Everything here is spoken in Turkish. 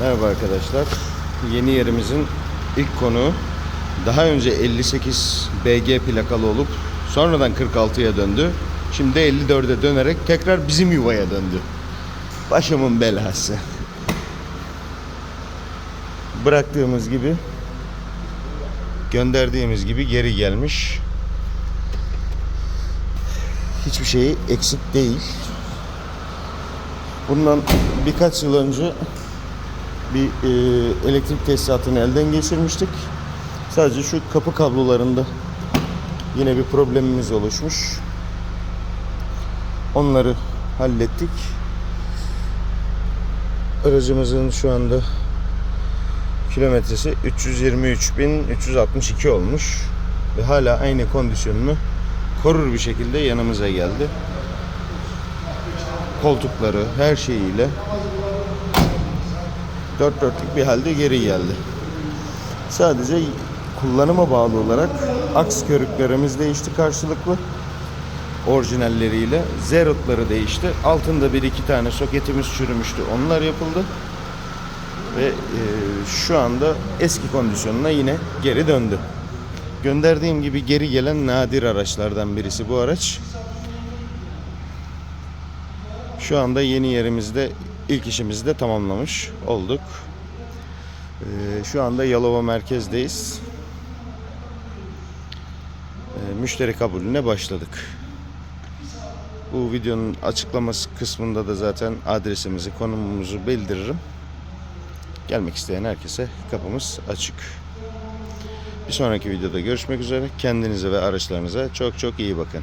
Merhaba arkadaşlar. Yeni yerimizin ilk konuğu daha önce 58 BG plakalı olup sonradan 46'ya döndü. Şimdi 54'e dönerek tekrar bizim yuvaya döndü. Başımın belası. Bıraktığımız gibi gönderdiğimiz gibi geri gelmiş. Hiçbir şeyi eksik değil. Bundan birkaç yıl önce bir e, elektrik tesisatını elden geçirmiştik. Sadece şu kapı kablolarında yine bir problemimiz oluşmuş. Onları hallettik. Aracımızın şu anda kilometresi 323.362 olmuş ve hala aynı kondisyonunu korur bir şekilde yanımıza geldi. Koltukları her şeyiyle dört dörtlük bir halde geri geldi. Sadece kullanıma bağlı olarak aks körüklerimiz değişti karşılıklı orijinalleriyle. Zerotları değişti. Altında bir iki tane soketimiz çürümüştü. Onlar yapıldı. Ve e, şu anda eski kondisyonuna yine geri döndü. Gönderdiğim gibi geri gelen nadir araçlardan birisi bu araç. Şu anda yeni yerimizde ilk işimizi de tamamlamış olduk. Ee, şu anda Yalova merkezdeyiz. Ee, müşteri kabulüne başladık. Bu videonun açıklaması kısmında da zaten adresimizi, konumumuzu bildiririm. Gelmek isteyen herkese kapımız açık. Bir sonraki videoda görüşmek üzere. Kendinize ve araçlarınıza çok çok iyi bakın.